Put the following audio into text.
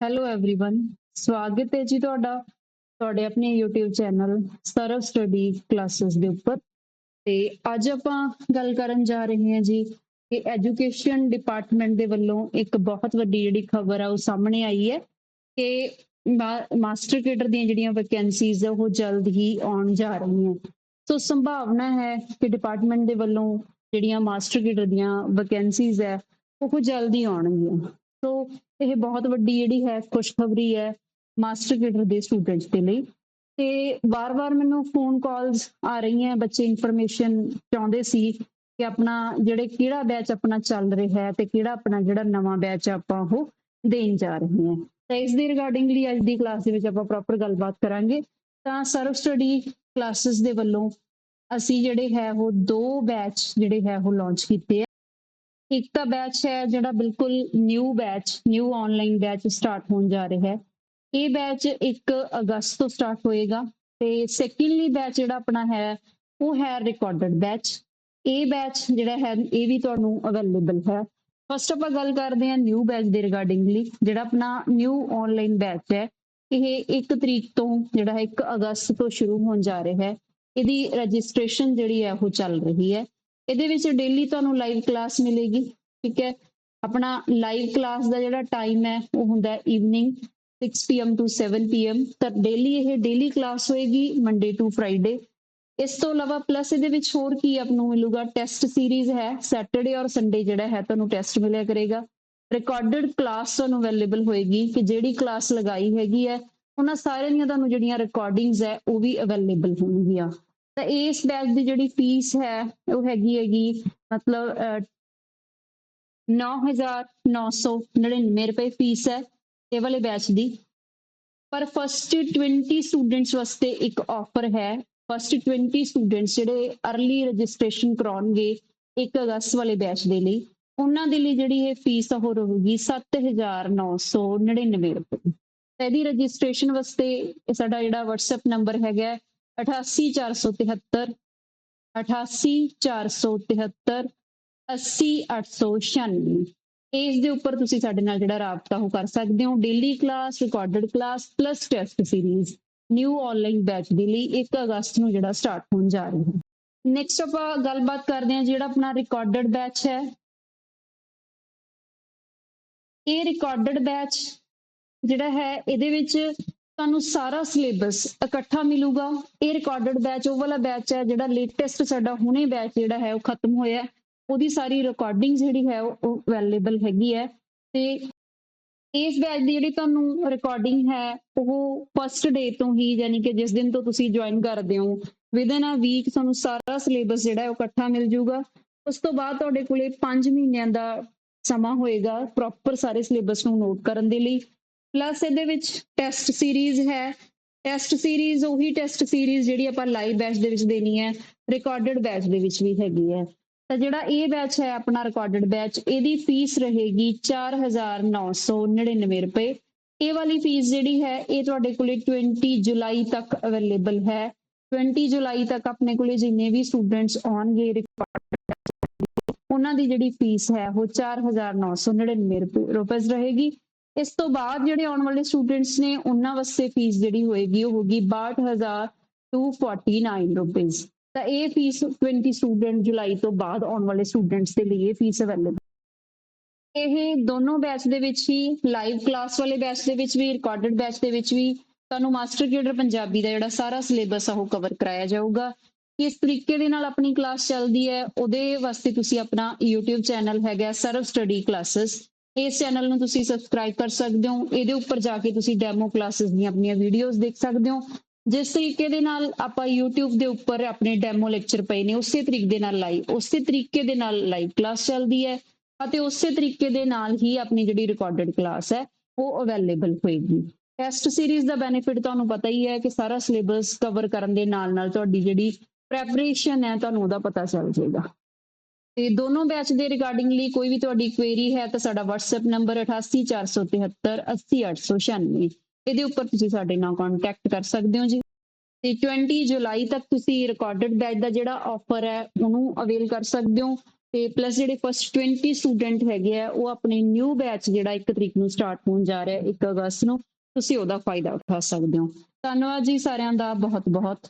Hello everyone ਸਵਾਗਤ ਹੈ ਜੀ ਤੁਹਾਡਾ ਤੁਹਾਡੇ ਆਪਣੇ YouTube channel Sarv study classes ਦੇ ਉੱਪਰ ਤੇ ਅੱਜ ਆਪਾਂ ਗੱਲ ਕਰਨ ਜਾ ਰਹੇ ਹਾਂ ਜੀ ਕਿ ਐਜੂਕੇਸ਼ਨ ਡਿਪਾਰਟਮੈਂਟ ਦੇ ਵੱਲੋਂ ਇੱਕ ਬਹੁਤ ਵੱਡੀ ਜਿਹੜੀ ਖਬਰ ਆ ਉਹ ਸਾਹਮਣੇ ਆਈ ਹੈ ਕਿ ਮਾਸਟਰ ਕੇਡਰ ਦੀਆਂ ਜਿਹੜੀਆਂ ਵੈਕੈਂਸੀਜ਼ ਆ ਉਹ ਜਲਦ ਹੀ ਆਉਣ ਜਾ ਰਹੀਆਂ ਸੋ ਸੰਭਾਵਨਾ ਹੈ ਕਿ ਡਿਪਾਰਟਮੈਂਟ ਦੇ ਵੱਲੋਂ ਜਿਹੜੀਆਂ ਮਾਸਟਰ ਕੇਡਰ ਦੀਆਂ ਵੈਕੈਂਸੀਜ਼ ਹੈ ਉਹ ਜਲਦੀ ਆਉਣਗੀਆਂ ਸੋ ਇਹ ਬਹੁਤ ਵੱਡੀ ਜਿਹੜੀ ਹੈ ਖੁਸ਼ਖਬਰੀ ਹੈ ਮਾਸਟਰ ਕੇਡਰ ਦੇ ਸਟੂਡੈਂਟਸ ਦੇ ਲਈ। ਤੇ ਵਾਰ-ਵਾਰ ਮੈਨੂੰ ਫੋਨ ਕਾਲਸ ਆ ਰਹੀਆਂ, ਬੱਚੇ ਇਨਫੋਰਮੇਸ਼ਨ ਚਾਹੁੰਦੇ ਸੀ ਕਿ ਆਪਣਾ ਜਿਹੜੇ ਕਿਹੜਾ ਬੈਚ ਆਪਣਾ ਚੱਲ ਰਿਹਾ ਹੈ ਤੇ ਕਿਹੜਾ ਆਪਣਾ ਜਿਹੜਾ ਨਵਾਂ ਬੈਚ ਆਪਾਂ ਉਹ ਦੇਣ ਜਾ ਰਹੇ ਹਾਂ। ਤਾਂ ਇਸ ਦੇ ਰਿਗਾਰਡਿੰਗਲੀ ਅੱਜ ਦੀ ਕਲਾਸ ਦੇ ਵਿੱਚ ਆਪਾਂ ਪ੍ਰੋਪਰ ਗੱਲਬਾਤ ਕਰਾਂਗੇ। ਤਾਂ ਸਰਵ ਸਟੱਡੀ ਕਲਾਸਿਸ ਦੇ ਵੱਲੋਂ ਅਸੀਂ ਜਿਹੜੇ ਹੈ ਉਹ ਦੋ ਬੈਚ ਜਿਹੜੇ ਹੈ ਉਹ ਲਾਂਚ ਕੀਤੇ ਇੱਕ ਤਾਂ ਬੈਚ ਹੈ ਜਿਹੜਾ ਬਿਲਕੁਲ new batch new online batch start ਹੋਣ ਜਾ ਰਿਹਾ ਹੈ। ਇਹ ਬੈਚ 1 ਅਗਸਤ ਤੋਂ ਸਟਾਰਟ ਹੋਏਗਾ ਤੇ ਸੈਕੰਡਲੀ ਬੈਚ ਜਿਹੜਾ ਆਪਣਾ ਹੈ, ਉਹ ਹੈ ਰਿਕਾਰਡਡ ਬੈਚ ਇਹ ਬੈਚ ਜਿਹੜਾ ਹੈ, ਇਹ ਵੀ ਤੁਹਾਨੂੰ ਅਵੇਲੇਬਲ ਹੈ। ਫਸਟ ਆਪਾਂ ਗੱਲ ਕਰਦੇ ਹਾਂ ਨਿਊ ਬੈਚ ਦੇ ਰਿਗਾਰਡਿੰਗਲੀ ਜਿਹੜਾ ਆਪਣਾ ਨਿਊ ਆਨਲਾਈਨ ਬੈਚ ਹੈ। ਇਹ 1 ਤਰੀਕ ਤੋਂ ਜਿਹੜਾ ਹੈ 1 ਅਗਸਤ ਤੋਂ ਸ਼ੁਰੂ ਹੋਣ ਜਾ ਰਿਹਾ ਹੈ। ਇਹਦੀ ਰਜਿਸਟ੍ਰੇਸ਼ਨ ਜਿਹੜੀ ਹੈ, ਉਹ ਚੱਲ ਰਹੀ ਹੈ। ਇਹਦੇ ਵਿੱਚ ਡੇਲੀ ਤੁਹਾਨੂੰ ਲਾਈਵ ਕਲਾਸ ਮਿਲੇਗੀ, ਠੀਕ ਹੈ? ਆਪਣਾ ਲਾਈਵ ਕਲਾਸ ਦਾ ਜਿਹੜਾ ਟਾਈਮ ਹੈ, ਉਹ ਹੁੰਦਾ ਹੈ ਈਵਨਿੰਗ 6 pm to 7 pm. ਤਾਂ ਡੇਲੀ ਇਹ ਡੇਲੀ ਕਲਾਸ ਹੋਏਗੀ ਮੰਡੇ ਟੂ ਫਰਾਈਡੇ ਇਸ ਤੋਂ ਇਲਾਵਾ ਪਲੱਸ ਇਹਦੇ ਵਿੱਚ ਹੋਰ ਕੀ ਆਪ ਨੂੰ ਮਿਲੂਗਾ? ਟੈਸਟ ਸੀਰੀਜ਼ ਹੈ ਸੈਟਰਡੇ ਔਰ ਸੰਡੇ ਜਿਹੜਾ ਹੈ, ਤੁਹਾਨੂੰ ਟੈਸਟ ਮਿਲਿਆ ਕਰੇਗਾ। ਰਿਕਾਰਡਡ ਕਲਾਸ ਤੁਹਾਨੂੰ ਅਵੇਲੇਬਲ ਹੋਏਗੀ ਕਿ ਜਿਹੜੀ ਕਲਾਸ ਲਗਾਈ ਹੈਗੀ ਹੈ, ਉਹਨਾਂ ਸਾਰਿਆਂ ਦੀਆਂ ਤੁਹਾਨੂੰ ਜਿਹੜੀਆਂ ਰਿਕਾਰਡਿੰਗਸ ਹੈ, ਉਹ ਵੀ ਅਵੇਲੇਬਲ ਹੋਣਗੀਆਂ। ਤਾਂ ਇਸ ਬੈਚ ਦੀ ਜਿਹੜੀ ਫੀਸ ਹੈ, ਉਹ ਹੈਗੀ ਹੈਗੀ ਮਤਲਬ 9999 ਰੁਪਏ ਫੀਸ ਹੈ ਇਹ ਵਾਲੇ ਬੈਚ ਦੀ। ਪਰ ਫਸਟ 20 ਸਟੂਡੈਂਟਸ ਵਾਸਤੇ ਇੱਕ ਆਫਰ ਹੈ। ਫਸਟ 20 ਸਟੂਡੈਂਟਸ ਜਿਹੜੇ ਅਰਲੀ ਰਜਿਸਟ੍ਰੇਸ਼ਨ ਕਰਾਉਣਗੇ 1 ਅਗਸਤ ਵਾਲੇ ਬੈਚ ਦੇ ਲਈ, ਉਹਨਾਂ ਦੇ ਲਈ ਜਿਹੜੀ ਇਹ ਫੀਸ ਉਹ ਰਹੂਗੀ 7999 ਰੁਪਏ। ਇਹਦੀ ਰਜਿਸਟ੍ਰੇਸ਼ਨ ਵਾਸਤੇ ਇਹ ਸਾਡਾ ਜਿਹੜਾ WhatsApp ਨੰਬਰ ਹੈਗਾ 88473 88473 80896 ਇਸ ਦੇ ਉੱਪਰ ਤੁਸੀਂ ਸਾਡੇ ਨਾਲ ਜਿਹੜਾ ਰਾਬਤਾ ਉਹ ਕਰ ਸਕਦੇ ਹੋ। Daily class recorded class plus test series new online batch ਦੇ ਲਈ 1 ਅਗਸਤ ਨੂੰ ਜਿਹੜਾ ਸਟਾਰਟ ਹੋਣ ਜਾ ਰਹੀ ਹੈ। ਨੈਕਸਟ ਆਪਾਂ ਗੱਲਬਾਤ ਕਰਦੇ ਹਾਂ ਜਿਹੜਾ ਆਪਣਾ ਰਿਕਾਰਡਡ ਬੈਚ ਹੈ। ਇਹ ਰਿਕਾਰਡਡ ਬੈਚ ਜਿਹੜਾ ਹੈ, ਇਹਦੇ ਵਿੱਚ ਤੁਹਾਨੂੰ ਸਾਰਾ ਸਿਲੇਬਸ ਇਕੱਠਾ ਮਿਲੂਗਾ। ਇਹ ਰਿਕਾਰਡਡ ਬੈਚ ਉਹ ਵਾਲਾ ਬੈਚ ਹੈ ਜਿਹੜਾ ਲੇਟੈਸਟ ਸਾਡਾ ਹੁਣੇ ਬੈਚ ਜਿਹੜਾ ਹੈ ਉਹ ਖਤਮ ਹੋਇਆ ਉਹਦੀ ਸਾਰੀ ਰਿਕਾਰਡਿੰਗ ਜਿਹੜੀ ਹੈ ਉਹ ਅਵੇਲੇਬਲ ਹੈਗੀ ਹੈ। ਤੇ ਇਸ ਬੈਚ ਦੀ ਜਿਹੜੀ ਤੁਹਾਨੂੰ ਰਿਕਾਰਡਿੰਗ ਹੈ, ਉਹ ਫਸਟ ਡੇ ਤੋਂ ਹੀ ਯਾਨੀ ਕਿ ਜਿਸ ਦਿਨ ਤੋਂ ਤੁਸੀਂ ਜੁਆਇਨ ਕਰਦੇ ਹੋ ਵਿਦਨ ਅ ਵੀਕ ਤੁਹਾਨੂੰ ਸਾਰਾ ਸਿਲੇਬਸ ਜਿਹੜਾ ਹੈ ਉਹ ਇਕੱਠਾ ਮਿਲ ਜਾਊਗਾ। ਉਸ ਤੋਂ ਬਾਅਦ ਤੁਹਾਡੇ ਕੋਲੇ 5 ਮਹੀਨਿਆਂ ਦਾ ਸਮਾਂ ਹੋਏਗਾ ਪ੍ਰੋਪਰ ਸਾਰੇ ਸਿਲੇਬਸ ਨੂੰ ਨੋਟ ਕਰਨ ਦੇ ਲਈ। ਪਲੱਸ ਇਹਦੇ ਵਿੱਚ ਟੈਸਟ ਸੀਰੀਜ਼ ਹੈ। ਟੈਸਟ ਸੀਰੀਜ਼ ਉਹੀ ਟੈਸਟ ਸੀਰੀਜ਼ ਜਿਹੜੀ ਆਪਾਂ ਲਾਈਵ ਬੈਚ ਦੇ ਵਿੱਚ ਦੇਣੀ ਹੈ। ਰਿਕਾਰਡਡ ਬੈਚ ਦੇ ਵਿੱਚ ਵੀ ਹੈਗੀ ਹੈ। ਤਾਂ ਜਿਹੜਾ ਇਹ ਬੈਚ ਹੈ ਆਪਣਾ ਰਿਕਾਰਡਡ ਬੈਚ ਇਹਦੀ ਫੀਸ ਰਹੇਗੀ 4999 ਰੁਪਏ। ਇਹ ਵਾਲੀ ਫੀਸ ਜਿਹੜੀ ਹੈ, ਇਹ ਤੁਹਾਡੇ ਕੋਲੇ 20 ਜੁਲਾਈ ਤੱਕ ਅਵੇਲੇਬਲ ਹੈ। 20 ਜੁਲਾਈ ਤੱਕ ਆਪਣੇ ਕੋਲੇ ਜਿੰਨੇ ਵੀ ਸਟੂਡੈਂਟਸ ਆਉਣਗੇ ਉਹਨਾਂ ਦੀ ਜਿਹੜੀ ਫੀਸ ਹੈ, ਉਹ 4999 ਰੁਪਏ ਰਹੇਗੀ। ਇਸ ਤੋਂ ਬਾਅਦ ਜਿਹੜੇ ਆਉਣ ਵਾਲੇ ਸਟੂਡੈਂਟਸ ਨੇ, ਉਹਨਾਂ ਵਾਸਤੇ ਫੀਸ ਜਿਹੜੀ ਹੋਏਗੀ, ਉਹ ਹੋਗੀ 62249 ਰੁਪਏ ਤਾਂ ਇਹ ਫੀਸ 20 ਸਟੂਡੈਂਟ ਜੁਲਾਈ ਤੋਂ ਬਾਅਦ ਆਉਣ ਵਾਲੇ ਸਟੂਡੈਂਟਸ ਦੇ ਲਈ ਇਹ ਫੀਸ ਅਵੇਲੇਬਲ ਇਹ ਦੋਨੋਂ ਬੈਚ ਦੇ ਵਿੱਚ ਹੀ ਲਾਈਵ ਕਲਾਸ ਵਾਲੇ ਬੈਚ ਦੇ ਵਿੱਚ ਵੀ ਰਿਕਾਰਡਡ ਬੈਚ ਦੇ ਵਿੱਚ ਵੀ, ਤੁਹਾਨੂੰ ਮਾਸਟਰ ਕੇਡਰ ਪੰਜਾਬੀ ਦਾ ਜਿਹੜਾ ਸਾਰਾ ਸਿਲੇਬਸ ਆ, ਉਹ ਕਵਰ ਕਰਾਇਆ ਜਾਊਗਾ। ਕਿਸ ਤਰੀਕੇ ਦੇ ਨਾਲ ਆਪਣੀ ਕਲਾਸ ਚੱਲਦੀ ਹੈ, ਉਹਦੇ ਵਾਸਤੇ ਤੁਸੀਂ ਆਪਣਾ YouTube ਚੈਨਲ ਹੈਗਾ ਸਰਵ ਸਟੱਡੀ ਕਲਾਸਿਸ ਇਸ ਚੈਨਲ ਨੂੰ ਤੁਸੀਂ ਸਬਸਕ੍ਰਾਈਬ ਕਰ ਸਕਦੇ ਹੋ। ਇਹਦੇ ਉੱਪਰ ਜਾ ਕੇ ਤੁਸੀਂ ਡੈਮੋ ਕਲਾਸਿਸ ਦੀਆਂ ਆਪਣੀਆਂ ਵੀਡੀਓਜ਼ ਦੇਖ ਸਕਦੇ ਹੋ। ਜਿਸ ਤਰੀਕੇ ਦੇ ਨਾਲ ਆਪਾਂ YouTube ਦੇ ਉੱਪਰ ਆਪਣੇ ਡੈਮੋ ਲੈਕਚਰ ਪਏ ਨੇ, ਉਸੇ ਤਰੀਕੇ ਦੇ ਨਾਲ ਲਾਈਵ ਉਸੇ ਤਰੀਕੇ ਦੇ ਨਾਲ ਲਾਈਵ ਕਲਾਸ ਚੱਲਦੀ ਹੈ ਅਤੇ ਉਸੇ ਤਰੀਕੇ ਦੇ ਨਾਲ ਹੀ ਆਪਣੀ ਜਿਹੜੀ ਰਿਕਾਰਡਡ ਕਲਾਸ ਹੈ, ਉਹ ਅਵੇਲੇਬਲ ਹੋਏਗੀ। ਟੈਸਟ ਸੀਰੀਜ਼ ਦਾ ਬੈਨੀਫਿਟ ਤੁਹਾਨੂੰ ਪਤਾ ਹੀ ਹੈ ਕਿ ਸਾਰਾ ਸਿਲੇਬਸ ਕਵਰ ਕਰਨ ਦੇ ਨਾਲ ਨਾਲ ਤੁਹਾਡੀ ਜਿਹੜੀ ਪ੍ਰੈਪਰੇਸ਼ਨ ਹੈ, ਤੁਹਾਨੂੰ ਉਹਦਾ ਪਤਾ ਚੱਲ ਜਾਏਗਾ। ਤੇ ਦੋਨੋਂ ਬੈਚ ਦੇ ਰਿਗਾਰਡਿੰਗਲੀ ਕੋਈ ਵੀ ਤੁਹਾਡੀ ਕੁਐਰੀ ਹੈ ਤਾਂ ਸਾਡਾ WhatsApp ਨੰਬਰ 884778 80896 ਇਹਦੇ ਉੱਪਰ ਤੁਸੀਂ ਸਾਡੇ ਨਾਲ ਕੰਟੈਕਟ ਕਰ ਸਕਦੇ ਹੋ ਜੀ। ਤੇ 20 ਜੁਲਾਈ ਤੱਕ ਤੁਸੀਂ ਰਿਕਾਰਡਡ ਬੈਚ ਦਾ ਜਿਹੜਾ ਆਫਰ ਹੈ, ਉਹਨੂੰ ਅਵੇਲ ਕਰ ਸਕਦੇ ਹੋ। ਤੇ ਪਲੱਸ ਜਿਹੜੇ ਫਸਟ 20 ਸਟੂਡੈਂਟ ਹੈਗੇ ਆ, ਉਹ ਆਪਣੇ ਨਿਊ ਬੈਚ ਜਿਹੜਾ 1 ਤਰੀਕ ਨੂੰ ਸਟਾਰਟ ਹੋਣ ਜਾ ਰਿਹਾ 1 ਅਗਸਤ ਨੂੰ, ਤੁਸੀਂ ਉਹਦਾ ਫਾਇਦਾ ਉਠਾ ਸਕਦੇ ਹੋ। ਧੰਨਵਾਦ ਜੀ ਸਾਰਿਆਂ ਦਾ ਬਹੁਤ ਬਹੁਤ